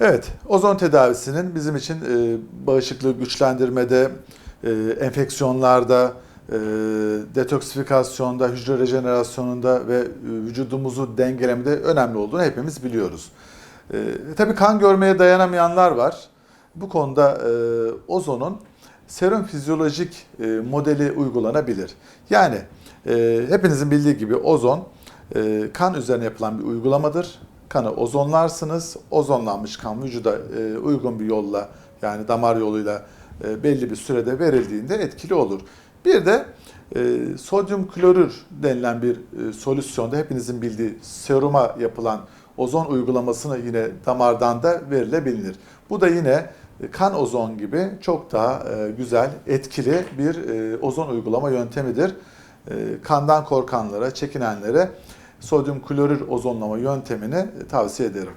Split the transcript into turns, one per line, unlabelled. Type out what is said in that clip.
Evet, ozon tedavisinin bizim için e, bağışıklığı güçlendirmede, e, enfeksiyonlarda, e, detoksifikasyonda, hücre rejenerasyonunda ve e, vücudumuzu dengelemede önemli olduğunu hepimiz biliyoruz. E, tabii kan görmeye dayanamayanlar var. Bu konuda e, ozonun serum fizyolojik e, modeli uygulanabilir. Yani e, hepinizin bildiği gibi ozon e, kan üzerine yapılan bir uygulamadır. Kanı ozonlarsınız. Ozonlanmış kan vücuda e, uygun bir yolla yani damar yoluyla e, belli bir sürede verildiğinde etkili olur. Bir de e, sodyum klorür denilen bir e, solüsyonda hepinizin bildiği seruma yapılan ozon uygulamasını yine damardan da verilebilir. Bu da yine kan ozon gibi çok daha e, güzel, etkili bir e, ozon uygulama yöntemidir. E, Kandan korkanlara, çekinenlere sodyum klorür ozonlama yöntemini tavsiye ederim.